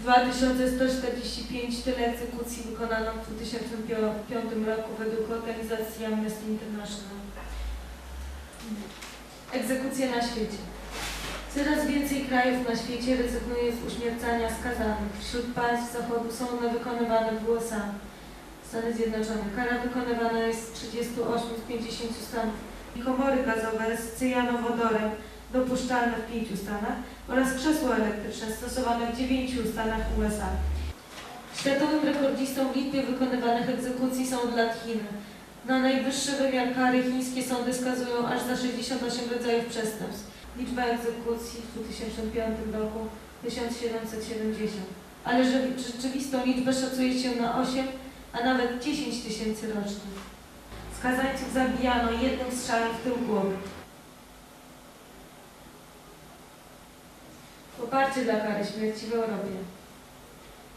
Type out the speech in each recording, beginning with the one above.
2145 tyle egzekucji wykonano w 2005 roku według organizacji Amnesty International. Egzekucje na świecie. Coraz więcej krajów na świecie rezygnuje z uśmiercania skazanych. Wśród państw Zachodu są one wykonywane w USA. Stany Zjednoczone. Kara wykonywana jest w 38 z 50 stanów. Komory gazowe z cyjanowodorem dopuszczalne w 5 stanach oraz krzesło elektryczne stosowane w 9 stanach USA. Światowym rekordzistą w liczbie wykonywanych egzekucji są od lat Chiny. Na najwyższy wymiar kary chińskie sądy skazują aż za 68 rodzajów przestępstw. Liczba egzekucji w 2005 roku 1770. Ale że rzeczywistą liczbę szacuje się na 8, a nawet 10 tysięcy rocznie. Skazańców zabijano jednym strzałem w tył głowy. Poparcie dla kary śmierci w Europie.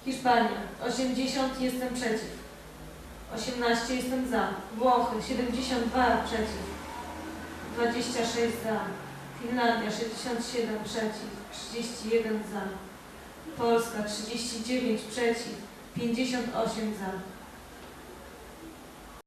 Hiszpania 80 jestem przeciw. 18 jestem za. Włochy 72 przeciw. 26 za. Finlandia 67 przeciw. 31 za. Polska 39 przeciw. 58 za.